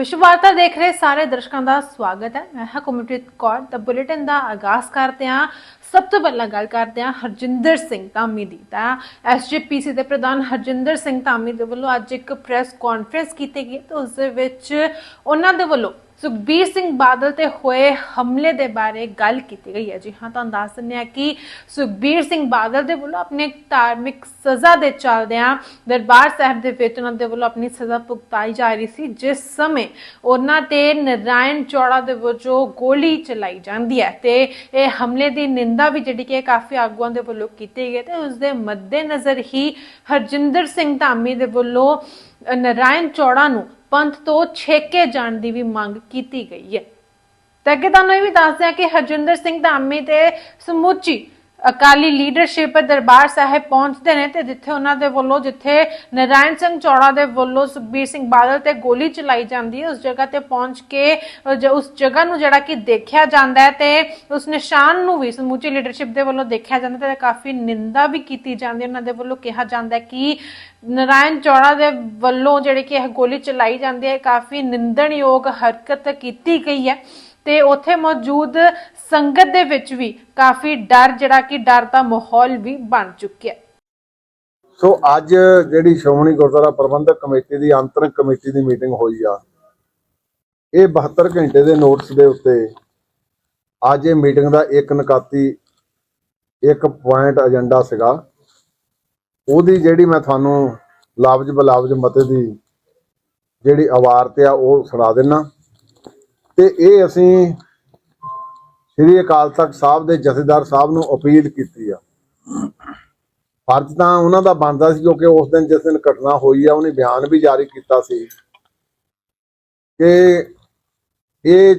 ਵਿਸ਼ਵ ਵਾਰਤਾ ਦੇਖ ਰਹੇ ਸਾਰੇ ਦਰਸ਼ਕਾਂ ਦਾ ਸਵਾਗਤ ਹੈ। ਮੈਂ ਹਾਂ ਕਮਿਟਰੀਤ ਕੌਰ ਦਾ ਬੁਲੇਟਿਨ ਦਾ ਆਗਾਜ਼ ਕਰਦੇ ਹਾਂ। ਸਭ ਤੋਂ ਪਹਿਲਾਂ ਗੱਲ ਕਰਦੇ ਹਾਂ ਹਰਜਿੰਦਰ ਸਿੰਘ ਧਾਮੀ ਦੀ, ਤਾਂ ਐਸਜੀਪੀਸੀ ਦੇ ਪ੍ਰਧਾਨ ਹਰਜਿੰਦਰ ਸਿੰਘ ਧਾਮੀ ਦੇ ਵੱਲੋਂ ਅੱਜ ਇੱਕ ਪ੍ਰੈਸ ਕਾਨਫਰੰਸ ਕੀਤੀ ਗਈ ਤੇ ਉਸ ਦੇ ਵਿੱਚ ਉਹਨਾਂ ਦੇ ਵੱਲੋਂ ਸੁਖਬੀਰ ਸਿੰਘ ਬਾਦਲ ਤੇ ਹੋਏ ਹਮਲੇ ਦੇ ਬਾਰੇ ਗੱਲ ਕੀਤੀ ਗਈ ਹੈ। ਜੀ ਹਾਂ ਤੁਹਾਨੂੰ ਦੱਸ ਦਿੰਦੇ ਹਾਂ ਕਿ ਸੁਖਬੀਰ ਸਿੰਘ ਬਾਦਲ ਦੇ ਵੱਲੋਂ ਆਪਣੇ ਧਾਰਮਿਕ ਸਜ਼ਾ ਦੇ ਚੱਲਦਿਆਂ ਦਰਬਾਰ ਸਾਹਿਬ ਦੇ ਵਿੱਚ ਉਹਨਾਂ ਦੇ ਵੱਲੋਂ ਆਪਣੀ ਸਜ਼ਾ ਭੁਗਤਾਈ ਜਾ ਰਹੀ ਸੀ ਜਿਸ ਸਮੇਂ ਉਹਨਾਂ ਤੇ ਨਰਾਇਣ ਚੌੜਾ ਦੇ ਵਜੋਂ ਗੋਲੀ ਚਲਾਈ ਜਾਂਦੀ ਹੈ ਤੇ ਇਹ ਹਮਲੇ ਦੀ ਨਿੰਦਾ ਵੀ ਜਿਹੜੀ ਕਿ ਕਾਫੀ ਆਗੂਆਂ ਦੇ ਵੱਲੋਂ ਕੀਤੀ ਗਈ ਤੇ ਉਸ ਦੇ ਮੱਦੇਨਜ਼ਰ ਹੀ ਹਰਜਿੰਦਰ ਸਿੰਘ ਧਾਮੀ ਦੇ ਵੱਲੋਂ ਅ, ਨਰਾਇਣ ਚੌੜਾ ਨੂੰ ਪੰਥ ਤੋਂ ਛੇਕੇ ਜਾਣ ਦੀ ਵੀ ਮੰਗ ਕੀਤੀ ਗਈ ਹੈ। ਤਾਂ ਕਿ ਤੁਹਾਨੂੰ ਇਹ ਵੀ ਦੱਸਦੇ ਹਾਂ ਕਿ ਹਰਜਿੰਦਰ ਸਿੰਘ ਧਾਮੀ ਤੇ ਸਮੁੱਚੀ ਅਕਾਲੀ ਲੀਡਰਸ਼ਿਪ ਦਰਬਾਰ ਸਾਹਿਬ ਪਹੁੰਚਦੇ ਨੇ ਤੇ ਜਿੱਥੇ ਉਹਨਾਂ ਦੇ ਵੱਲੋਂ, ਜਿੱਥੇ ਨਰਾਇਣ ਸਿੰਘ ਚੌੜਾ ਦੇ ਵੱਲੋਂ ਸੁਖਬੀਰ ਸਿੰਘ ਬਾਦਲ ਤੇ ਗੋਲੀ ਚਲਾਈ ਜਾਂਦੀ ਹੈ, ਉਸ ਜਗ੍ਹਾ ਤੇ ਪਹੁੰਚ ਕੇ ਉਸ ਜਗ੍ਹਾ ਨੂੰ ਜਿਹੜਾ ਕਿ ਦੇਖਿਆ ਜਾਂਦਾ ਹੈ ਤੇ ਉਸ ਨਿਸ਼ਾਨ ਨੂੰ ਵੀ, ਸਮੁੱਚੀ ਲੀਡਰਸ਼ਿਪ ਦੇ ਵੱਲੋਂ ਦੇਖਿਆ ਜਾਂਦਾ ਤੇ ਕਾਫੀ ਨਿੰਦਾ ਵੀ ਕੀਤੀ ਜਾਂਦੀ ਹੈ। ਉਹਨਾਂ ਦੇ ਵੱਲੋਂ ਕਿਹਾ ਜਾਂਦਾ ਹੈ ਕਿ ਨਰਾਇਣ ਚੌੜਾ ਦੇ ਵੱਲੋਂ ਜਿਹੜੇ ਕਿ ਇਹ ਗੋਲੀ ਚਲਾਈ ਜਾਂਦੀ ਹੈ ਕਾਫੀ ਨਿੰਦਣਯੋਗ ਹਰਕਤ ਕੀਤੀ ਗਈ ਹੈ ਤੇ ਉੱਥੇ ਮੌਜੂਦ ਸੰਗਤ ਦੇ ਵਿੱਚ ਵੀ ਕਾਫੀ ਡਰ, ਜਿਹੜਾ ਕਿ ਡਰ ਦਾ ਮਾਹੌਲ ਵੀ ਬਣ ਚੁੱਕਿਆ ਸੋ ਅੱਜ ਜਿਹੜੀ ਸ਼੍ਰੋਮਣੀ ਗੁਰਦੁਆਰਾ ਪ੍ਰਬੰਧਕ ਕਮੇਟੀ ਦੀ ਅੰਤਰਿਮ ਕਮੇਟੀ ਦੀ ਮੀਟਿੰਗ ਹੋਈ ਆ, ਇਹ 72 ਘੰਟੇ ਦੇ ਨੋਟਸ ਦੇ ਉੱਤੇ ਅੱਜ ਇਹ ਮੀਟਿੰਗ ਦਾ ਇੱਕ ਨਕਾਤੀ, ਇੱਕ ਪੁਆਇੰਟ ਏਜੰਡਾ ਸੀਗਾ। ਉਹਦੀ ਜਿਹੜੀ ਮੈਂ ਤੁਹਾਨੂੰ ਲਾਵਜ਼ ਬਲਾਵਜ ਮਤੇ ਦੀ ਜਿਹੜੀ ਅਵਾਰਤ ਆ, ਉਹ ਸੁਣਾ ਦੇਣਾ ਤੇ ਇਹ ਅਸੀਂ ਸ੍ਰੀ ਅਕਾਲ ਤਖਤ ਸਾਹਿਬ ਦੇ ਜਥੇਦਾਰ ਸਾਹਿਬ ਨੂੰ ਅਪੀਲ ਕੀਤੀ ਆ। ਫਰਜ਼ ਤਾਂ ਉਹਨਾਂ ਦਾ ਬਣਦਾ ਸੀ ਕਿਉਂਕਿ ਉਸ ਦਿਨ ਜਿਸ ਦਿਨ ਘਟਨਾ ਹੋਈ ਆ, ਉਹਨੇ ਬਿਆਨ ਵੀ ਜਾਰੀ ਕੀਤਾ ਸੀ ਕਿ ਇਹ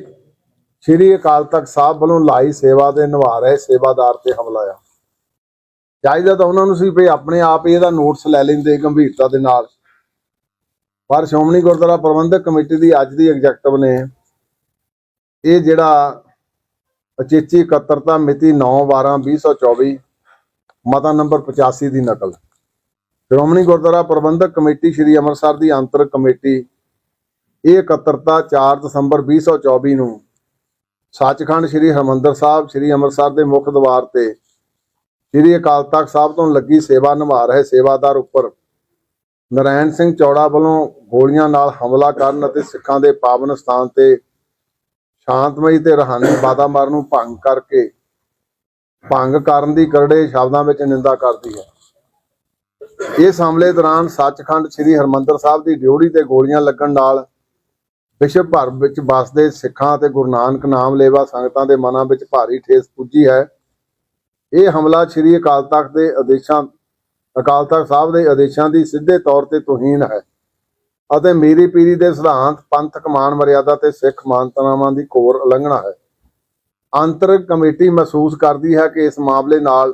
ਸ੍ਰੀ ਅਕਾਲ ਤਖਤ ਸਾਹਿਬ ਵੱਲੋਂ ਲਾਈ ਸੇਵਾ ਦੇ ਨਿਭਾ ਰਹੇ ਸੇਵਾਦਾਰ ਤੇ ਹਮਲਾ ਆ। ਚਾਹੀਦਾ ਤਾਂ ਉਹਨਾਂ ਨੂੰ ਸੀ ਵੀ ਆਪਣੇ ਆਪ ਹੀ ਇਹਦਾ ਨੋਟਿਸ ਲੈ ਲੈਂਦੇ ਗੰਭੀਰਤਾ ਦੇ ਨਾਲ। ਪਰ ਸ਼੍ਰੋਮਣੀ ਗੁਰਦੁਆਰਾ ਪ੍ਰਬੰਧਕ ਕਮੇਟੀ ਦੀ ਅੱਜ ਦੀ ਐਗਜ਼ੈਕਟਿਵ ਨੇ ਇਹ ਜਿਹੜਾ ਅਚੇਚੀ ਇਕੱਤਰਤਾ ਮਿਤੀ 9/12/2024 ਮਤਾ ਨੰਬਰ 85 ਦੀ ਨਕਲ। ਸ਼੍ਰੋਮਣੀ ਗੁਰਦੁਆਰਾ ਪ੍ਰਬੰਧਕ ਕਮੇਟੀ ਸ੍ਰੀ ਅੰਮ੍ਰਿਤਸਰ ਦੀ ਅੰਤਰ ਕਮੇਟੀ, ਇਹ ਇਕੱਤਰਤਾ 4 ਦਸੰਬਰ 2024 ਨੂੰ ਸੱਚਖੰਡ ਸ੍ਰੀ ਹਰਮੰਦਰ ਸਾਹਿਬ, ਸ੍ਰੀ ਅੰਮ੍ਰਿਤਸਰ ਦੇ ਮੁੱਖ ਦਵਾਰ ਤੇ ਸ੍ਰੀ ਅਕਾਲ ਤਖਤ ਸਾਹਿਬ ਤੋਂ ਲੱਗੀ ਸੇਵਾ ਨਿਭਾ ਰਹੇ ਸੇਵਾਦਾਰ ਉੱਪਰ ਨਰਾਇਣ ਸਿੰਘ ਚੌੜਾ ਵੱਲੋਂ ਗੋਲੀਆਂ ਨਾਲ ਹਮਲਾ ਕਰਨ ਅਤੇ ਸਿੱਖਾਂ ਦੇ ਪਾਵਨ ਸਥਾਨ ਤੇ ਸ਼ਾਂਤਮਈ ਤੇ ਰਹਾਨੀ ਵਾਤਾਵਰਣ ਨੂੰ ਭੰਗ ਕਰਕੇ, ਭੰਗ ਕਰਨ ਦੀ ਕਰੜੇ ਸ਼ਬਦਾਂ ਵਿੱਚ ਨਿੰਦਾ ਕਰਦੀ ਹੈ। ਇਸ ਹਮਲੇ ਦੌਰਾਨ ਸੱਚਖੰਡ ਸ੍ਰੀ ਹਰਮੰਦਰ ਸਾਹਿਬ ਦੀ ਡਿਊਟੀ ਤੇ ਗੋਲੀਆਂ ਲੱਗਣ ਨਾਲ ਵਿਸ਼ਵ ਭਰ ਵਿੱਚ ਵਸਦੇ ਸਿੱਖਾਂ ਤੇ ਗੁਰੂ ਨਾਨਕ ਨਾਮ ਲੇਵਾ ਸੰਗਤਾਂ ਦੇ ਮਨਾਂ ਵਿੱਚ ਭਾਰੀ ਠੇਸ ਪੁੱਜੀ ਹੈ। ਇਹ ਹਮਲਾ ਸ੍ਰੀ ਅਕਾਲ ਤਖਤ ਦੇ ਆਦੇਸ਼ਾਂ, ਅਕਾਲ ਤਖਤ ਸਾਹਿਬ ਦੇ ਆਦੇਸ਼ਾਂ ਦੀ ਸਿੱਧੇ ਤੌਰ ਤੇ ਤੋਹੀਨ ਹੈ। ਅਤੇ ਮੀਰੀ ਪੀਰੀ ਦੇ ਸਿਧਾਂਤ ਪੰਥਕ ਮਾਨ ਮਰਿਆਦਾ ਤੇ ਸਿੱਖ ਮਾਨਤਾਵਾਂ ਦੀ ਘੋਰ ਉਲੰਘਣਾ ਹੈ। ਅੰਤਰ ਕਮੇਟੀ ਮਹਿਸੂਸ ਕਰਦੀ ਹੈ ਕਿ ਇਸ ਮਾਮਲੇ ਨਾਲ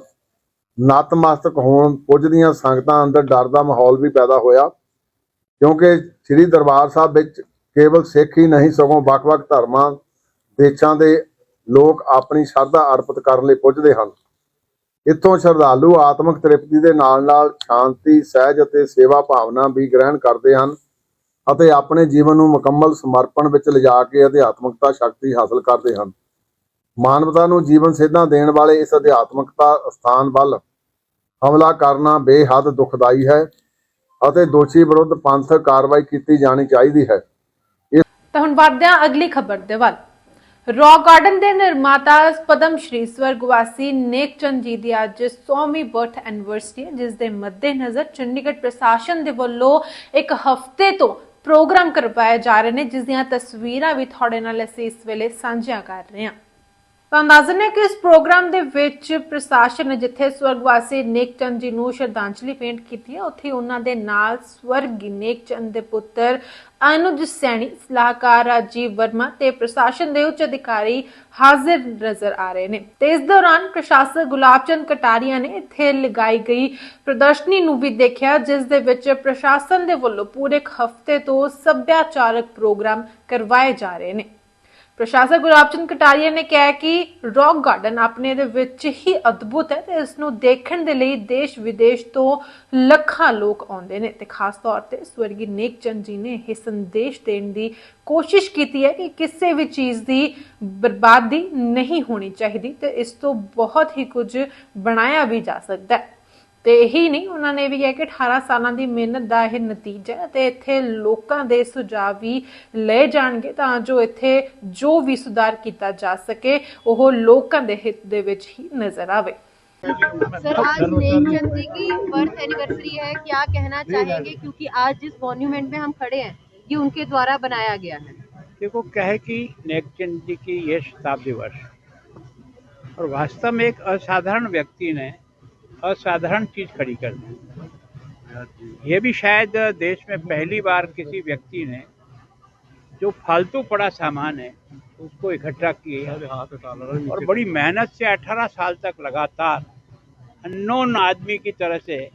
ਨਤਮਸਤਕ ਹੋਣ ਪੁੱਜਦੀਆਂ ਸੰਗਤਾਂ ਅੰਦਰ ਡਰ ਦਾ ਮਾਹੌਲ ਵੀ ਪੈਦਾ ਹੋਇਆ, ਕਿਉਂਕਿ ਸ੍ਰੀ ਦਰਬਾਰ ਸਾਹਿਬ ਵਿੱਚ ਕੇਵਲ ਸਿੱਖ ਹੀ ਨਹੀਂ, ਸਗੋਂ ਵੱਖ-ਵੱਖ ਧਰਮਾਂ, ਦੇਸ਼ਾਂ ਦੇ ਲੋਕ ਆਪਣੀ ਸ਼ਰਧਾ ਅਰਪਿਤ ਕਰਨ ਲਈ ਪੁੱਜਦੇ ਹਨ। ਇੱਥੋਂ ਸ਼ਰਧਾਲੂ ਆਤਮਿਕ ਤ੍ਰਿਪਤੀ ਦੇ ਨਾਲ-ਨਾਲ ਸ਼ਾਂਤੀ, ਸਹਿਜ ਅਤੇ ਸੇਵਾ ਭਾਵਨਾ ਵੀ ਗ੍ਰਹਿਣ ਕਰਦੇ ਹਨ। ਅਤੇ ਆਪਣੇ ਜੀਵਨ ਨੂੰ ਮੁਕੰਮਲ ਸਮਰਪਣ ਵਿੱਚ ਲਿਜਾ ਕੇ ਅਧਿਆਤਮਕਤਾ, ਸ਼ਕਤੀ ਹਾਸਲ ਕਰਦੇ ਹਨ। ਮਾਨਵਤਾ ਨੂੰ ਜੀਵਨ ਸੇਧਾਂ ਦੇਣ ਵਾਲੇ ਇਸ ਅਧਿਆਤਮਕਤਾ ਸਥਾਨ ਵੱਲ ਹਮਲਾ ਕਰਨਾ ਬੇਹੱਦ ਦੁਖਦਾਈ ਹੈ ਅਤੇ ਦੋਸ਼ੀ ਵਿਰੁੱਧ ਪੰਥਕ ਕਾਰਵਾਈ ਕੀਤੀ ਜਾਣੀ ਚਾਹੀਦੀ ਹੈ। ਤਾਂ ਹੁਣ ਵਧਦੇ ਅਗਲੀ ਖਬਰ ਦੇ ਵੱਲ। ਰੌਕ ਗਾਰਡਨ ਦੇ ਨਿਰਮਾਤਾ ਪਦਮ ਸ਼੍ਰੀ ਸਵਰਗਵਾਸੀ ਨੇਕ ਜੀ ਦੀ ਅੱਜ 100ਵੀਂ ਬਰਥ ਐਨਵਰਸਰੀ ਹੈ, ਜਿਸ ਦੇ ਮੱਦੇਨਜ਼ਰ ਚੰਡੀਗੜ੍ਹ ਪ੍ਰਸ਼ਾਸਨ ਦੇ ਵੱਲੋਂ ਇੱਕ ਹਫ਼ਤੇ ਤੋਂ ਪ੍ਰੋਗਰਾਮ ਕਰਵਾਏ ਜਾ ਰਹੇ ਨੇ, ਜਿਸ ਦੀਆਂ ਤਸਵੀਰਾਂ ਵੀ ਤੁਹਾਡੇ ਨਾਲ ਅਸੀਂ ਇਸ ਵੇਲੇ ਸਾਂਝੀਆਂ ਕਰ ਰਹੇ ਹਾਂ। ਤਾਂ ਅੰਦਾਜ਼ਨ ਹੈ ਕਿ ਇਸ ਪ੍ਰੋਗਰਾਮ ਦੇ ਵਿੱਚ ਪ੍ਰਸ਼ਾਸਨ ਨੇ ਜਿੱਥੇ ਸਵਰਗਵਾਸੀ ਨੇਕ ਜੀ ਨੂੰ ਸ਼ਰਧਾਂਜਲੀ ਭੇਂਟ ਕੀਤੀ ਹੈ, ਉੱਥੇ ਉਹਨਾਂ ਦੇ ਨਾਲ ਸਵਰਗੀ ਨੇਕ ਦੇ ਪੁੱਤਰ ਅਨੁਜ ਸੈਣੀ, ਸਲਾਹਕਾਰ ਰਾਜੀਵ ਵਰਮਾ ਤੇ ਪ੍ਰਸ਼ਾਸਨ ਦੇ ਉੱਚ ਅਧਿਕਾਰੀ ਹਾਜ਼ਰ ਨਜ਼ਰ ਆ ਰਹੇ ਨੇ। ਤੇ ਇਸ ਦੌਰਾਨ ਪ੍ਰਸ਼ਾਸਕ ਗੁਲਾਬਚੰਦ ਕਟਾਰੀਆ ਨੇ ਇੱਥੇ ਲਗਾਈ ਗਈ ਪ੍ਰਦਰਸ਼ਨੀ ਨੂੰ ਵੀ ਦੇਖਿਆ, ਜਿਸ ਦੇ ਵਿੱਚ ਪ੍ਰਸ਼ਾਸਨ ਦੇ ਵੱਲੋਂ ਪੂਰੇ ਹਫ਼ਤੇ ਤੋਂ ਸੱਭਿਆਚਾਰਕ ਪ੍ਰੋਗਰਾਮ ਕਰਵਾਏ ਜਾ ਰਹੇ ਨੇ। ਪ੍ਰਸ਼ਾਸਕ ਗੁਲਾਬ ਚੰਦ ਕਟਾਰੀਆ ਨੇ ਕਿਹਾ ਕਿ ਰੌਕ ਗਾਰਡਨ ਆਪਣੇ ਦੇ ਵਿੱਚ ਹੀ ਅਦਭੁਤ ਹੈ ਤੇ ਇਸ ਨੂੰ ਦੇਖਣ ਦੇ ਲਈ ਦੇਸ਼ ਵਿਦੇਸ਼ ਤੋਂ ਲੱਖਾਂ ਲੋਕ ਆਉਂਦੇ ਨੇ ਤੇ ਖਾਸ ਤੌਰ ਤੇ ਸਵਰਗੀ ਨੇਕਚੰਦ ਜੀ ਨੇ ਇਹ ਸੰਦੇਸ਼ ਦੇਣ ਦੀ ਕੋਸ਼ਿਸ਼ ਕੀਤੀ ਹੈ ਕਿ ਕਿਸੇ ਵੀ ਚੀਜ਼ ਦੀ ਬਰਬਾਦੀ ਨਹੀਂ ਹੋਣੀ ਚਾਹੀਦੀ ਤੇ ਇਸ ਤੋਂ ਬਹੁਤ ਹੀ ਕੁਝ ਬਣਾਇਆ ਵੀ ਜਾ ਸਕਦਾ ਹੈ। ਤੇ ਇਹੀ ਨਹੀਂ ਉਹਨਾਂ ਨੇ ਵੀ ਕਿਹਾ ਕਿ 18 ਸਾਲਾਂ ਦੀ ਮਿਹਨਤ ਦਾ ਇਹ ਨਤੀਜਾ ਹੈ ਤੇ ਇੱਥੇ ਲੋਕਾਂ ਦੇ ਸੁਝਾਅ ਵੀ ਲਏ ਜਾਣਗੇ ਤਾਂ ਜੋ ਇੱਥੇ ਜੋ ਵੀ ਸੁਧਾਰ ਕੀਤਾ ਜਾ ਸਕੇ ਉਹ ਲੋਕਾਂ ਦੇ ਹਿੱਤ ਦੇ ਵਿੱਚ ਹੀ ਨਜ਼ਰ ਆਵੇ सर आज नेकचंद जी की बर्थ एनिवर्सरी है क्या कहना चाहेंगे क्योंकि आज जिस मॉन्यूमेंट में हम खड़े हैं ये उनके द्वारा बनाया गया है देखो कहे कि नेकचंद जी की ये शताब्दी वर्ष और वास्तव में एक असाधारण व्यक्ति ने असाधारण चीज़ खड़ी कर दी। ये भी शायद देश में पहली बार किसी व्यक्ति ने जो फालतू पड़ा सामान है उसको इकट्ठा किया। और बड़ी मेहनत से 18 साल तक लगातार अननोन आदमी की तरह से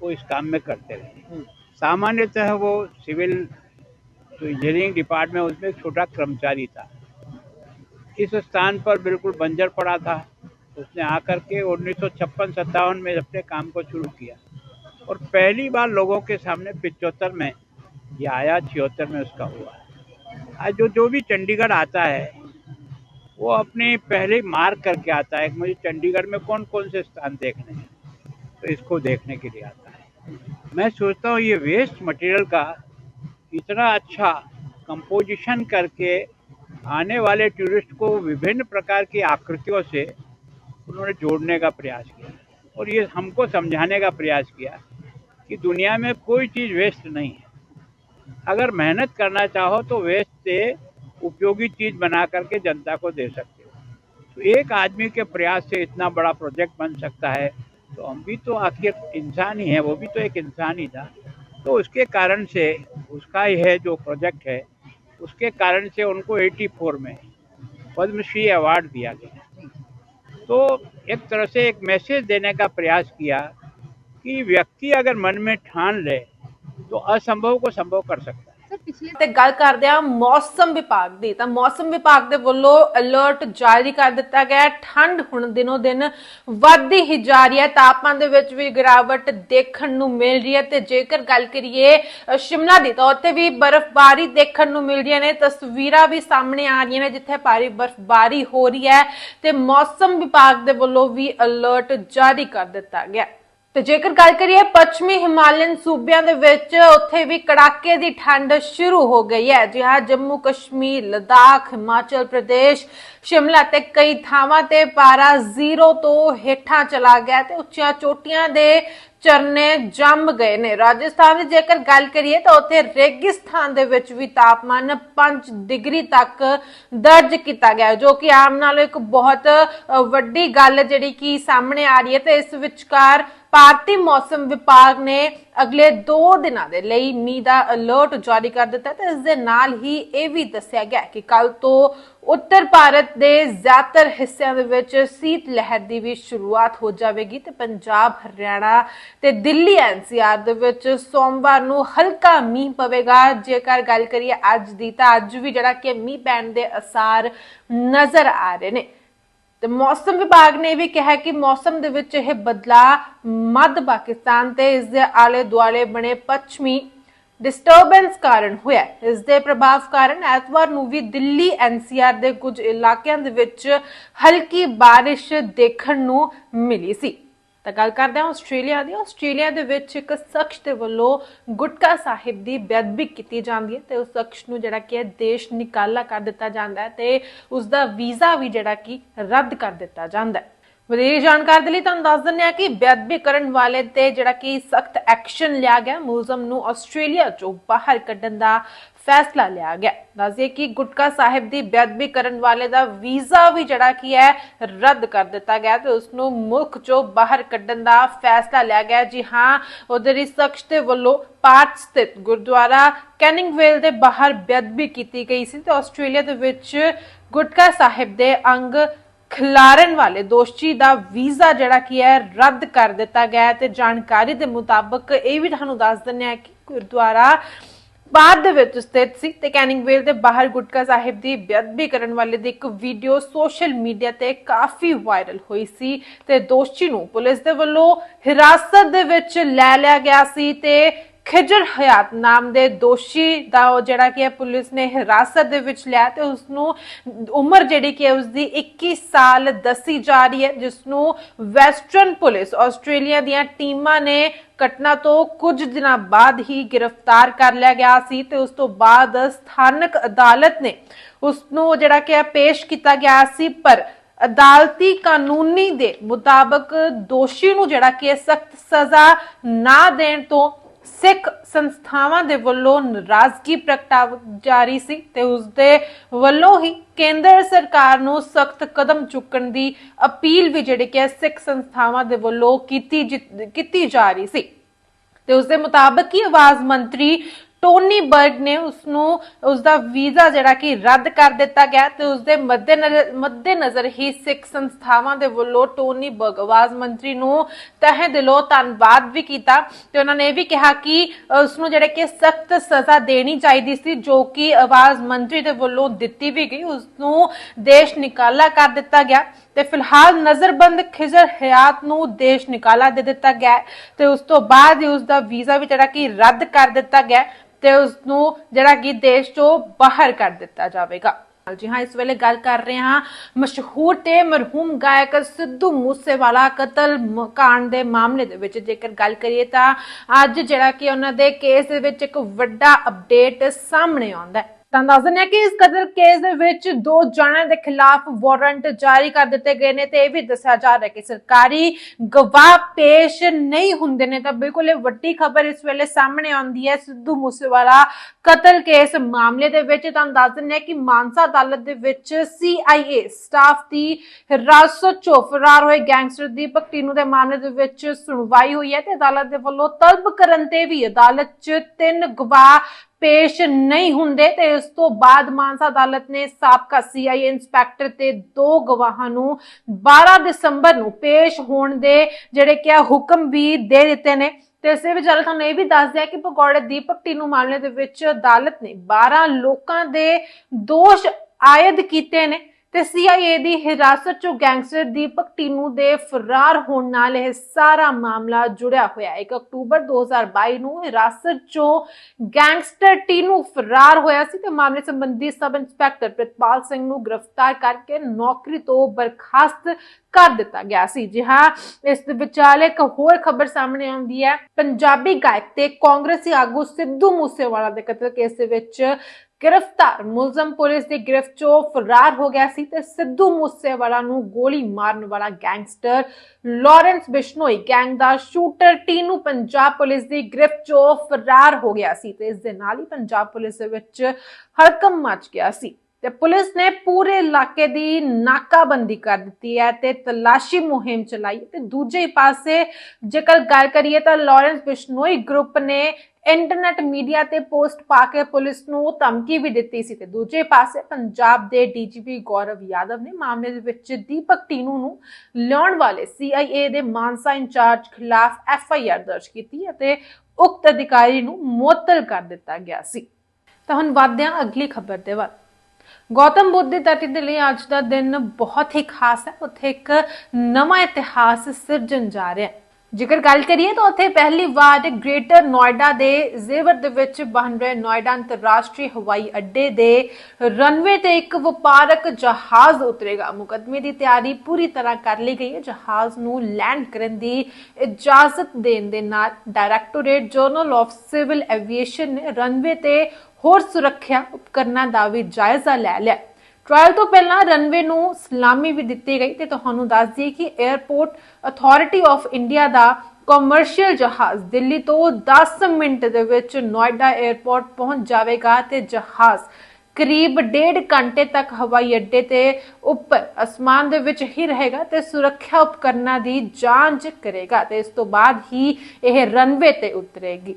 वो इस काम में करते रहे। सामान्यतः वो सिविल जो इंजीनियरिंग डिपार्टमेंट उसमें एक छोटा कर्मचारी था। इस स्थान पर बिल्कुल बंजर पड़ा था। उसने आकर के उन्नीस सौ में अपने काम को शुरू किया। और पहली बार लोगों के सामने पिचहत्तर में ये आया, छिहत्तर में उसका हुआ। आज जो जो भी चंडीगढ़ आता है, वो अपने पहले मार्क करके आता है मुझे चंडीगढ़ में कौन कौन से स्थान देखने हैं। तो इसको देखने के लिए आता है। मैं सोचता हूँ ये वेस्ट मटेरियल का इतना अच्छा कंपोजिशन करके आने वाले टूरिस्ट को विभिन्न प्रकार की आकृतियों से उन्होंने जोड़ने का प्रयास किया और ये हमको समझाने का प्रयास किया कि दुनिया में कोई चीज़ वेस्ट नहीं है। अगर मेहनत करना चाहो तो वेस्ट से उपयोगी चीज़ बना करके जनता को दे सकते हो। तो एक आदमी के प्रयास से इतना बड़ा प्रोजेक्ट बन सकता है तो हम भी तो आखिर इंसान ही है, वो भी तो एक इंसान ही था। तो उसके कारण से, उसका यह जो प्रोजेक्ट है, उसके कारण से उनको 84 में पद्मश्री अवार्ड दिया गया। तो एक तरह से एक मैसेज देने का प्रयास किया कि व्यक्ति अगर मन में ठान ले तो असंभव को संभव कर सकता ਪਿਛਲੇ ਤੇ ਗੱਲ ਕਰਦੇ ਆ ਮੌਸਮ ਵਿਭਾਗ ਦੀ। ਤਾਂ ਮੌਸਮ ਵਿਭਾਗ ਦੇ ਵੱਲੋਂ ਅਲਰਟ ਜਾਰੀ ਕਰ ਦਿੱਤਾ ਗਿਆ ਠੰਡ ਹੁਣ ਦਿਨੋ ਦਿਨ ਵੱਧਦੀ ਹੀ ਜਾ ਰਹੀ ਹੈ। ਤਾਪਮਾਨ ਦੇ ਵਿੱਚ ਵੀ ਗਿਰਾਵਟ ਦੇਖਣ ਨੂੰ ਮਿਲ ਰਹੀ ਹੈ ਤੇ ਜੇਕਰ ਗੱਲ ਕਰੀਏ ਸ਼ਿਮਲਾ ਦੀ ਤਾਂ ਉੱਥੇ ਵੀ ਬਰਫ਼ਬਾਰੀ ਦੇਖਣ ਨੂੰ ਮਿਲ ਰਹੀ ਨੇ। ਤਸਵੀਰਾਂ ਵੀ ਸਾਹਮਣੇ ਆ ਰਹੀਆਂ ਨੇ ਜਿੱਥੇ ਭਾਰੀ ਬਰਫ਼ਬਾਰੀ ਹੋ ਰਹੀ ਹੈ ਤੇ ਮੌਸਮ ਵਿਭਾਗ ਦੇ ਵੱਲੋਂ ਵੀ ਅਲਰਟ ਜਾਰੀ ਕਰ ਦਿੱਤਾ ਗਿਆ ਤੇ ਜੇਕਰ ਗੱਲ ਕਰੀਏ ਪੱਛਮੀ ਹਿਮਾਲਯਨ ਸੂਬਿਆਂ ਦੇ ਵਿੱਚ, ਉੱਥੇ ਵੀ ਕੜਾਕੇ ਦੀ ਠੰਡ ਸ਼ੁਰੂ ਹੋ ਗਈ ਹੈ। ਜੀ ਹਾਂ, ਜੰਮੂ ਕਸ਼ਮੀਰ, ਲਦਾਖ, ਹਿਮਾਚਲ ਪ੍ਰਦੇਸ਼, ਸ਼ਿਮਲਾ ਤੇ ਕਈ ਥਾਵਾਂ ਤੇ ਪਾਰਾ ਜ਼ੀਰੋ ਤੋਂ ਹੇਠਾਂ ਚਲਾ ਗਿਆ ਤੇ ਉੱਚੀਆਂ ਚੋਟੀਆਂ ਦੇ ਚਰਨੇ ਜੰਮ ਗਏ ਨੇ। ਰਾਜਸਥਾਨ ਦੀ ਜੇਕਰ ਗੱਲ ਕਰੀਏ ਤਾਂ ਉੱਥੇ ਰੇਗਿਸਤਾਨ ਦੇ ਵਿੱਚ ਵੀ ਤਾਪਮਾਨ 5 ਡਿਗਰੀ ਤੱਕ ਦਰਜ ਕੀਤਾ ਗਿਆ ਜੋ ਕਿ ਆਮ ਨਾਲੋਂ ਇੱਕ ਬਹੁਤ ਵੱਡੀ ਗੱਲ ਜਿਹੜੀ ਕਿ ਸਾਹਮਣੇ ਆ ਰਹੀ ਹੈ ਤੇ ਇਸ ਵਿਚਕਾਰ ਭਾਰਤੀ ਮੌਸਮ ਵਿਭਾਗ ਨੇ ਅਗਲੇ 2 ਦਿਨਾਂ ਦੇ ਲਈ ਮੀਂਹ ਦਾ ਅਲਰਟ ਜਾਰੀ ਕਰ ਦਿੱਤਾ ਤੇ ਇਸ ਦੇ ਨਾਲ ਹੀ ਇਹ ਵੀ ਦੱਸਿਆ ਗਿਆ ਕਿ ਕੱਲ ਤੋਂ ਉੱਤਰ ਭਾਰਤ ਦੇ ਜ਼ਿਆਦਾਤਰ ਹਿੱਸਿਆਂ ਦੇ ਵਿੱਚ ਸੀਤ ਲਹਿਰ ਦੀ ਵੀ ਸ਼ੁਰੂਆਤ ਹੋ ਜਾਵੇਗੀ ਤੇ ਪੰਜਾਬ, ਹਰਿਆਣਾ ਤੇ ਦਿੱਲੀ ਐਨਸੀਆਰ ਦੇ ਵਿੱਚ ਸੋਮਵਾਰ ਨੂੰ ਹਲਕਾ ਮੀਂਹ ਪਵੇਗਾ। ਜੇਕਰ ਗੱਲ ਕਰੀਏ ਅੱਜ ਦੀ ਤਾਂ ਅੱਜ ਵੀ ਜਿਹੜਾ ਕਿ ਮੀਂਹ ਪੈਣ ਦੇ ਅਸਾਰ ਨਜ਼ਰ ਆ ਰਹੇ ਨੇ। ਤੇ ਮੌਸਮ ਵਿਭਾਗ ਨੇ ਵੀ ਕਿਹਾ ਕਿ ਮੌਸਮ ਦੇ ਵਿੱਚ ਇਹ ਬਦਲਾਅ ਮੱਧ ਪਾਕਿਸਤਾਨ ਤੇ ਇਸ ਦੇ ਆਲੇ ਦੁਆਲੇ ਬਣੇ ਪੱਛਮੀ ਡਿਸਟਰਬੈਂਸ ਕਾਰਨ ਹੋਇਆ ਇਸ ਦੇ ਪ੍ਰਭਾਵ ਕਾਰਨ ਐਤਵਾਰ ਨੂੰ ਵੀ ਦਿੱਲੀ ਐਨਸੀਆਰ ਦੇ ਕੁਝ ਇਲਾਕਿਆਂ ਦੇ ਵਿੱਚ ਹਲਕੀ ਬਾਰਿਸ਼ ਦੇਖਣ ਨੂੰ ਮਿਲੀ ਸੀ। ਤਾਂ ਗੱਲ ਕਰਦੇ ਹਾਂ ਆਸਟ੍ਰੇਲੀਆ ਦੀ। ਆਸਟ੍ਰੇਲੀਆ ਦੇ ਵਿੱਚ ਇੱਕ ਸ਼ਖਸ ਦੇ ਵੱਲੋਂ ਗੁਟਕਾ ਸਾਹਿਬ ਦੀ ਬੇਅਦਬੀ ਕੀਤੀ ਜਾਂਦੀ ਹੈ ਤੇ ਉਸ ਸ਼ਖਸ ਨੂੰ ਜਿਹੜਾ ਕਿ ਦੇਸ਼ ਨਿਕਾਲਾ ਕਰ ਦਿੱਤਾ ਜਾਂਦਾ ਹੈ ਤੇ ਉਸ ਦਾ ਵੀਜ਼ਾ ਵੀ ਜਿਹੜਾ ਕਿ ਰੱਦ ਕਰ ਦਿੱਤਾ ਜਾਂਦਾ ਹੈ। ਵਧੇਰੇ ਜਾਣਕਾਰੀ ਦੇ ਲਈ ਤੁਹਾਨੂੰ ਦੱਸ ਦਿੰਦੇ ਆ ਕਿ ਬੇਅਦਬੀ ਕਰਨ ਵਾਲੇ ਤੇ ਜਿਹੜਾ ਕਿ ਸਖਤ ਐਕਸ਼ਨ ਲਿਆ ਗਿਆ। ਮੁਲਜ਼ਮ ਨੂੰ ਆਸਟ੍ਰੇਲੀਆ ਚੋਂ ਬਾਹਰ ਕੱਢਣ ਦਾ ਫੈਸਲਾ ਲਿਆ ਗਿਆ। ਦੱਸਦੇ ਕਿ ਗੁਟਕਾ ਸਾਹਿਬ ਦੀ ਬੇਅਦਬੀ ਕਰਨ ਵਾਲੇ ਦਾ ਵੀਜ਼ਾ ਵੀ ਜਿਹੜਾ ਕੀ ਹੈ, ਰੱਦ ਕਰ ਦਿੱਤਾ ਗਿਆ ਤੇ ਉਸ ਨੂੰ ਮੁਲਕ ਚੋਂ ਬਾਹਰ ਕੱਢਣ ਦਾ ਫੈਸਲਾ ਲਿਆ ਗਿਆ। ਜੀ ਹਾਂ ਉਧਰ ਇਸ ਸ਼ਖਸ ਦੇ ਵੱਲੋਂ ਪਾਰਟ ਸਥਿਤ ਗੁਰਦੁਆਰਾ ਕੈਨਿੰਗਵੇਲ ਦੇ ਬਾਹਰ ਬੇਅਦਬੀ ਕੀਤੀ ਗਈ ਸੀ ਤੇ ਆਸਟ੍ਰੇਲੀਆ ਦੇ ਵਿੱਚ ਗੁਟਕਾ ਸਾਹਿਬ ਦੇ ਅੰਗ ਖਿਲਾਰਨ ਵਾਲੇ ਦੋਸ਼ੀ ਦਾ ਵੀਜ਼ਾ ਜਿਹੜਾ ਕੀ ਹੈ, ਰੱਦ ਕਰ ਦਿੱਤਾ ਗਿਆ ਤੇ ਜਾਣਕਾਰੀ ਦੇ ਮੁਤਾਬਕ ਇਹ ਵੀ ਤੁਹਾਨੂੰ ਦੱਸ ਦਿੰਦੇ ਹਾਂ ਕਿ ਗੁਰਦੁਆਰਾ ਬਾਅਦ ਦੇ ਵਿੱਚ ਸਥਿਤ ਸੀ ਤੇ ਕੈਨਿੰਗ ਵੇਲ ਦੇ ਬਾਹਰ ਗੁਟਕਾ ਸਾਹਿਬ ਦੀ ਬੇਅਦਬੀ ਕਰਨ ਵਾਲੇ ਦੀ ਇੱਕ ਵੀਡੀਓ ਸੋਸ਼ਲ ਮੀਡੀਆ ਤੇ ਕਾਫੀ ਵਾਇਰਲ ਹੋਈ ਸੀ ਤੇ ਦੋਸ਼ੀ ਨੂੰ ਪੁਲਿਸ ਦੇ ਵੱਲੋਂ ਹਿਰਾਸਤ ਦੇ ਵਿੱਚ ਲੈ ਲਿਆ ਗਿਆ ਸੀ ਤੇ ਖਿਜਰ ਹਯਾਤ ਨਾਮ ਦੇ ਦੋਸ਼ੀ ਦਾ ਉਹ ਜਿਹੜਾ ਕਿ ਹੈ, ਪੁਲਿਸ ਨੇ ਹਿਰਾਸਤ ਦੇ ਵਿੱਚ ਲਿਆ ਤੇ ਉਸ ਨੂੰ ਉਮਰ ਜਿਹੜੀ ਕਿ ਹੈ ਉਸ ਦੀ 21 ਸਾਲ ਦੱਸੀ ਜਾ ਰਹੀ ਹੈ ਜਿਸ ਨੂੰ ਵੈਸਟਰਨ ਪੁਲਿਸ ਆਸਟ੍ਰੇਲੀਆ ਦੀਆਂ ਟੀਮਾਂ ਨੇ ਘਟਨਾ ਤੋਂ ਕੁਝ ਦਿਨਾਂ ਬਾਅਦ ਹੀ ਗ੍ਰਿਫਤਾਰ ਕਰ ਲਿਆ ਗਿਆ ਸੀ ਤੇ ਉਸ ਤੋਂ ਬਾਅਦ ਸਥਾਨਕ ਅਦਾਲਤ ਨੇ ਉਸ ਨੂੰ ਜਿਹੜਾ ਕਿ ਪੇਸ਼ ਕੀਤਾ ਗਿਆ ਸੀ, ਪਰ ਅਦਾਲਤੀ ਕਾਨੂੰਨੀ ਦੇ ਮੁਤਾਬਕ ਦੋਸ਼ੀ ਨੂੰ ਜਿਹੜਾ ਕਿ ਸਖਤ ਸਜ਼ਾ ਨਾ ਦੇਣ ਤੋਂ ਸਿੱਖ ਸੰਸਥਾਵਾਂ ਦੇ ਵੱਲੋਂ ਨਾਰਾਜ਼ਗੀ ਪ੍ਰਗਟਾ ਜਾਰੀ ਸੀ ਤੇ ਉਸ ਦੇ ਵੱਲੋਂ ਹੀ ਕੇਂਦਰ ਸਰਕਾਰ ਨੂੰ ਸਖਤ ਕਦਮ ਚੁੱਕਣ ਦੀ ਅਪੀਲ ਵੀ ਜਿਹੜੀ ਕਿ ਸਿੱਖ ਸੰਸਥਾਵਾਂ ਦੇ ਵੱਲੋਂ ਕੀਤੀ ਜਿ- ਕੀਤੀ ਜਾ ਰਹੀ ਸੀ। ਤੇ ਉਸ ਦੇ ਮੁਤਾਬਕ ਹੀ ਆਵਾਜ਼ ਮੰਤਰੀ ਟੋਨੀ ਬਰਗ ਨੇ ਉਸ ਨੂੰ ਉਸ ਦਾ ਵੀਜ਼ਾ ਜਿਹੜਾ ਕਿ ਰੱਦ ਕਰ ਦਿੱਤਾ ਗਿਆ ਤੇ ਉਸ ਦੇ ਮੱਦੇਨਜ਼ਰ ਮੱਦੇਨਜ਼ਰ ਹੀ ਸਿੱਖ ਸੰਸਥਾਵਾਂ ਦੇ ਵੱਲੋਂ ਟੋਨੀ ਬਰਗ ਆਵਾਜ਼ ਮੰਤਰੀ ਨੂੰ ਤਹਿ ਦਿਲੋਂ ਧੰਨਵਾਦ ਵੀ ਕੀਤਾ ਤੇ ਉਹਨਾਂ ਨੇ ਇਹ ਵੀ ਕਿਹਾ ਕਿ ਉਸ ਨੂੰ ਜਿਹੜੇ ਕਿ ਸਖਤ ਸਜ਼ਾ ਦੇਣੀ ਚਾਹੀਦੀ ਸੀ, ਜੋ ਕਿ ਆਵਾਜ਼ ਮੰਤਰੀ ਦੇ ਵੱਲੋਂ ਦਿੱਤੀ ਵੀ ਗਈ ਉਸ ਨੂੰ ਦੇਸ਼ ਨਿਕਾਲਾ ਕਰ ਦਿੱਤਾ ਗਿਆ। ਤੇ ਫਿਲਹਾਲ ਨਜ਼ਰਬੰਦ ਖਿਜ਼ਰ ਹਯਾਤ ਨੂੰ ਦੇਸ਼ ਨਿਕਾਲਾ ਦੇ ਦਿੱਤਾ ਗਿਆ ਤੇ ਉਸ ਤੋਂ ਬਾਅਦ ਉਸ ਦਾ ਵੀਜ਼ਾ ਵੀ ਜਿਹੜਾ ਕਿ ਰੱਦ ਕਰ ਦਿੱਤਾ ਗਿਆ ਤੇ ਉਸ ਨੂੰ ਜਿਹੜਾ ਕਿ ਦੇਸ਼ ਤੋਂ ਬਾਹਰ ਕਰ ਦਿੱਤਾ ਜਾਵੇਗਾ। ਜੀ ਹਾਂ, ਇਸ ਵੇਲੇ ਗੱਲ ਕਰ ਰਹੇ ਹਾਂ ਮਸ਼ਹੂਰ ਤੇ ਮਰਹੂਮ ਗਾਇਕ ਸਿੱਧੂ ਮੂਸੇਵਾਲਾ ਕਤਲ ਮ- ਕਾਂਡ ਦੇ ਮਾਮਲੇ ਦੇ ਵਿੱਚ। ਜੇਕਰ ਗੱਲ ਕਰੀਏ ਤਾਂ ਅੱਜ ਜਿਹੜਾ ਕਿ ਉਹਨਾਂ ਦੇ ਕੇਸ ਦੇ ਵਿੱਚ ਇੱਕ ਵੱਡਾ ਅਪਡੇਟ ਸਾਹਮਣੇ ਆਉਂਦਾ ਹੈ। ਤਾਂ ਦੱਸ ਦਿੰਦੇ ਕਿ ਇਸ ਕਤਲ ਕੇਸ ਦੇ ਵਿੱਚ ਦੋ ਜਣਿਆਂ ਦੇ ਖਿਲਾਫ ਵਾਰੰਟ ਜਾਰੀ ਕਰ ਦਿੱਤੇ ਗਏ ਨੇ ਤੇ ਇਹ ਵੀ ਦੱਸਿਆ ਜਾ ਰਿਹਾ ਕਿ ਸਰਕਾਰੀ ਗਵਾਹ ਪੇਸ਼ ਨਹੀਂ ਹੁੰਦੇ ਨੇ। ਤਾਂ ਬਿਲਕੁਲ ਇਹ ਵੱਡੀ ਖਬਰ ਇਸ ਵੇਲੇ ਸਾਹਮਣੇ ਆਉਂਦੀ ਹੈ ਸਿੱਧੂ ਮੂਸੇਵਾਲਾ ਕਤਲ ਕੇਸ ਮਾਮਲੇ ਦੇ ਵਿੱਚ। ਤੁਹਾਨੂੰ ਦੱਸ ਦਿੰਦੇ ਹਾਂ ਕਿ ਮਾਨਸਾ ਅਦਾਲਤ ਦੇ ਵਿੱਚ CIA ਸਟਾਫ ਦੀ ਹਿਰਾਸਤ ਚੋਂ ਫਰਾਰ ਹੋਏ ਗੈਂਗਸਟਰ ਦੀਪਕ ਟੀਨੂ ਦੇ ਮਾਮਲੇ ਦੇ ਵਿੱਚ ਸੁਣਵਾਈ ਹੋਈ ਹੈ ਤੇ ਅਦਾਲਤ ਦੇ ਵੱਲੋਂ ਤਲਬ ਕਰਨ ਤੇ ਵੀ ਅਦਾਲਤ 'ਚ ਤਿੰਨ ਗਵਾਹ ਪੇਸ਼ ਨਹੀਂ ਹੁੰਦੇ ਤੇ ਇਸ ਤੋਂ ਬਾਅਦ ਮਾਨਸਾ ਅਦਾਲਤ ਨੇ ਸਾਬਕਾ ਸੀਆਈਏ ਇੰਸਪੈਕਟਰ ਤੇ ਦੋ ਗਵਾਹਾਂ ਨੂੰ 12 ਦਸੰਬਰ ਨੂੰ ਪੇਸ਼ ਹੋਣ ਦੇ ਜਿਹੜੇ ਕਿਹਾ ਹੁਕਮ ਵੀ ਦੇ ਦਿੱਤੇ ਨੇ। ਤੇ ਇਸੇ ਵਿੱਚ ਗੱਲ ਤੁਹਾਨੂੰ ਇਹ ਵੀ ਦੱਸ ਦਿਆ ਕਿ ਪਕੌੜੇ ਦੀਪਕ ਟੀਨੂ ਮਾਮਲੇ ਦੇ ਵਿੱਚ ਅਦਾਲਤ ਨੇ 12 ਲੋਕਾਂ ਦੇ ਦੋਸ਼ ਆਇਦ ਕੀਤੇ ਨੇ। ਤੇ CIA ਦੀ ਹਿਰਾਸਤ ਚੋਂ ਗੈਂਗਸਟਰ ਦੀਪਕ ਟੀਨੂ ਦੇ ਫਰਾਰ ਹੋਣ ਨਾਲ ਇਹ ਸਾਰਾ ਮਾਮਲਾ ਜੁੜਿਆ ਹੋਇਆ ਹੈ। 1 ਅਕਤੂਬਰ 2022 ਨੂੰ ਹਿਰਾਸਤ ਚੋਂ ਗੈਂਗਸਟਰ ਟੀਨੂ ਫਰਾਰ ਹੋਇਆ ਸੀ ਤੇ ਮਾਮਲੇ ਸੰਬੰਧੀ ਸਬ ਇੰਸਪੈਕਟਰ ਪ੍ਰਿਤਪਾਲ ਸਿੰਘ ਨੂੰ ਗ੍ਰਿਫਤਾਰ ਕਰਕੇ ਨੌਕਰੀ ਤੋਂ ਬਰਖਾਸਤ ਕਰ ਦਿੱਤਾ ਗਿਆ ਸੀ। ਜੀ ਹਾਂ, ਇਸ ਦੇ ਵਿਚਾਲੇ ਇੱਕ ਹੋਰ ਖਬਰ ਸਾਹਮਣੇ ਆਉਂਦੀ ਹੈ। ਪੰਜਾਬੀ ਗਾਇਕ ਤੇ ਕਾਂਗਰਸੀ ਆਗੂ ਸਿੱਧੂ ਮੂਸੇਵਾਲਾ ਦੇ ਕਤਲ ਕੇਸ ਦੇ ਵਿੱਚ ਗ੍ਰਿਫਤਾਰ ਮੁਲਜ਼ਮ ਪੁਲਿਸ ਦੀ ਗ੍ਰਿਫਤ ਚੋਂ ਫਰਾਰ ਹੋ ਗਿਆ ਸੀ ਤੇ ਸਿੱਧੂ ਮੂਸੇਵਾਲਾ ਨੂੰ ਗੋਲੀ ਮਾਰਨ ਵਾਲਾ ਗੈਂਗਸਟਰ ਲਾਰੈਂਸ ਬਿਸ਼ਨੋਈ ਗੈਂਗ ਦਾ ਸ਼ੂਟਰ ਟੀਨੂ ਪੰਜਾਬ ਪੁਲਿਸ ਦੀ ਗ੍ਰਿਫਤ ਚੋਂ ਫਰਾਰ ਹੋ ਗਿਆ ਸੀ ਤੇ ਇਸ ਦੇ ਨਾਲ ਹੀ ਪੰਜਾਬ ਪੁਲਿਸ ਦੇ ਵਿੱਚ ਹੜਕਮ ਮਚ ਗਿਆ ਸੀ ਤੇ ਪੁਲਿਸ ਨੇ ਪੂਰੇ ਇਲਾਕੇ ਦੀ ਨਾਕਾਬੰਦੀ ਕਰ ਦਿੱਤੀ ਹੈ ਤੇ ਤਲਾਸ਼ੀ ਮੁਹਿੰਮ ਚਲਾਈ ਤੇ ਦੂਜੇ ਪਾਸੇ ਜੇਕਰ ਗੱਲ ਕਰੀਏ ਤਾਂ ਲਾਰੈਂਸ ਬਿਸ਼ਨੋਈ ਗਰੁੱਪ ਨੇ ਇੰਟਰਨੈਟ ਮੀਡੀਆ ਤੇ ਪੋਸਟ ਪਾ ਕੇ ਪੁਲਿਸ ਨੂੰ ਧਮਕੀ ਵੀ ਦਿੱਤੀ ਸੀ ਤੇ ਦੂਜੇ ਪਾਸੇ ਪੰਜਾਬ ਦੇ ਡੀਜੀਪੀ ਗੌਰਵ ਯਾਦਵ ਨੇ ਮਾਮਲੇ ਦੇ ਵਿੱਚ ਦੀਪਕ ਟੀਨੂ ਨੂੰ ਲਿਆਉਣ ਵਾਲੇ CIA ਦੇ ਮਾਨਸਾ ਇੰਚਾਰਜ ਖਿਲਾਫ ਐਫਆਈਆਰ ਦਰਜ ਕੀਤੀ ਅਤੇ ਉਕਤ ਅਧਿਕਾਰੀ ਨੂੰ ਮੁਅੱਤਲ ਕਰ ਦਿੱਤਾ ਗਿਆ ਸੀ। ਤਾਂ ਹੁਣ ਵਧਦੇ ਅਗਲੀ ਖਬਰ ਦੇ ਵੱਲ। ਗੌਤਮ ਬੁੱਧ ਦੀ ਧਰਤੀ ਦੇ ਲਈ ਅੱਜ ਦਾ ਦਿਨ ਬਹੁਤ ਹੀ ਖਾਸ ਹੈ। ਉੱਥੇ ਇੱਕ ਨਵਾਂ ਇਤਿਹਾਸ ਸਿਰਜਣ ਜਾ ਰਿਹਾ ਹੈ। ਜੇਕਰ ਗੱਲ ਕਰੀਏ ਤਾਂ ਉੱਥੇ ਪਹਿਲੀ ਵਾਰ ਗ੍ਰੇਟਰ ਨੋਇਡਾ ਦੇ ਜ਼ੇਵਰ ਦੇ ਵਿੱਚ ਬਣ ਰਹੇ ਨੋਇਡਾ ਅੰਤਰਰਾਸ਼ਟਰੀ ਹਵਾਈ ਅੱਡੇ ਦੇ ਰਨਵੇ ਤੇ ਇੱਕ ਵਪਾਰਕ ਜਹਾਜ਼ ਉਤਰੇਗਾ। ਮੁਕਦਮੇ ਦੀ ਤਿਆਰੀ ਪੂਰੀ ਤਰ੍ਹਾਂ ਕਰ ਲਈ ਗਈ ਹੈ। ਜਹਾਜ਼ ਨੂੰ ਲੈਂਡ ਕਰਨ ਦੀ ਇਜਾਜ਼ਤ ਦੇਣ ਦੇ ਨਾਲ directorate general of civil aviation ਨੇ ਰਨਵੇ ਤੇ ਹੋਰ ਸੁਰੱਖਿਆ ਉਪਕਰਨਾਂ ਦਾ ਵੀ ਜਾਇਜ਼ਾ ਲੈ ਲਿਆ। ਟ੍ਰਾਇਲ ਤੋਂ ਪਹਿਲਾਂ ਰਨਵੇ ਨੂੰ ਸਲਾਮੀ ਵੀ ਦਿੱਤੀ ਗਈ ਤੇ ਤੁਹਾਨੂੰ ਦੱਸ ਦਈਏ ਕਿ 에ਅਰਪੋਰਟ ਅਥਾਰਟੀ ਆਫ ਇੰਡੀਆ ਦਾ ਕਮਰਸ਼ੀਅਲ ਜਹਾਜ਼ ਦਿੱਲੀ ਤੋਂ 10 ਮਿੰਟ ਦੇ ਵਿੱਚ ਨੋਇਡਾ 에ਅਰਪੋਰਟ ਪਹੁੰਚ ਜਾਵੇਗਾ ਤੇ ਜਹਾਜ਼ ਕਰੀਬ ਡੇਢ ਘੰਟੇ ਤੱਕ ਹਵਾਈ ਅੱਡੇ ਤੇ ਉੱਪਰ ਅਸਮਾਨ ਦੇ ਵਿੱਚ ਹੀ ਰਹੇਗਾ ਤੇ ਸੁਰੱਖਿਆ ਉਪਕਰਨਾਂ ਦੀ ਜਾਂਚ ਕਰੇਗਾ ਤੇ ਇਸ ਤੋਂ ਬਾਅਦ ਹੀ ਇਹ ਰਨਵੇ ਤੇ ਉਤਰੇਗੀ।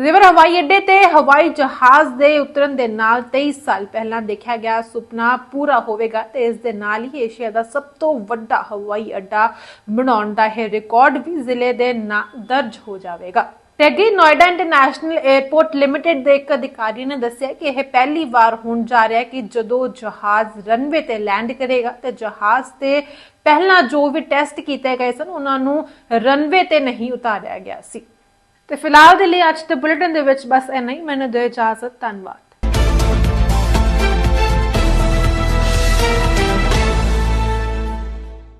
ਰਿਵਰ ਹਵਾਈ ਅੱਡੇ ਤੇ ਹਵਾਈ ਜਹਾਜ਼ ਦੇ ਉਤਰਨ ਦੇ ਨਾਲ 23 ਸਾਲ ਪਹਿਲਾਂ ਦੇਖਿਆ ਗਿਆ ਸੁਪਨਾ ਪੂਰਾ ਹੋਵੇਗਾ ਤੇ ਇਸ ਦੇ ਨਾਲ ਹੀ ਏਸ਼ੀਆ ਦਾ ਸਭ ਤੋਂ ਵੱਡਾ ਹਵਾਈ ਅੱਡਾ ਬਣਾਉਣ ਦਾ ਇਹ ਰਿਕਾਰਡ ਵੀ ਜ਼ਿਲ੍ਹੇ ਦੇ ਨਾਂ ਦਰਜ ਹੋ ਜਾਵੇਗਾ। ਤੇ ਨੋਇਡਾ ਇੰਟਰਨੈਸ਼ਨਲ 에ਅਰਪੋਰਟ ਲਿਮਟਿਡ ਦੇ ਇੱਕ ਅਧਿਕਾਰੀ ਨੇ ਦੱਸਿਆ ਕਿ ਇਹ ਪਹਿਲੀ ਵਾਰ ਹੋਣ ਜਾ ਰਿਹਾ ਹੈ ਕਿ ਜਦੋਂ ਜਹਾਜ਼ ਰਨਵੇ ਤੇ ਲੈਂਡ ਕਰੇਗਾ ਤੇ ਜਹਾਜ਼ ਤੇ ਪਹਿਲਾਂ ਜੋ ਵੀ ਟੈਸਟ ਕੀਤੇ ਗਏ ਸਨ, ਉਹਨਾਂ ਨੂੰ ਰਨਵੇ ਤੇ ਨਹੀਂ ਉਤਾਰਿਆ ਗਿਆ ਸੀ। ਤੇ ਫਿਲਹਾਲ ਦੇ ਲਈ ਅੱਜ ਦੇ ਬੁਲੇਟਿਨ ਦੇ ਵਿੱਚ ਬਸ ਇੰਨਾ ਹੀ। ਮੈਨੂੰ ਦਿਓ ਇਜਾਜ਼ਤ। ਧੰਨਵਾਦ।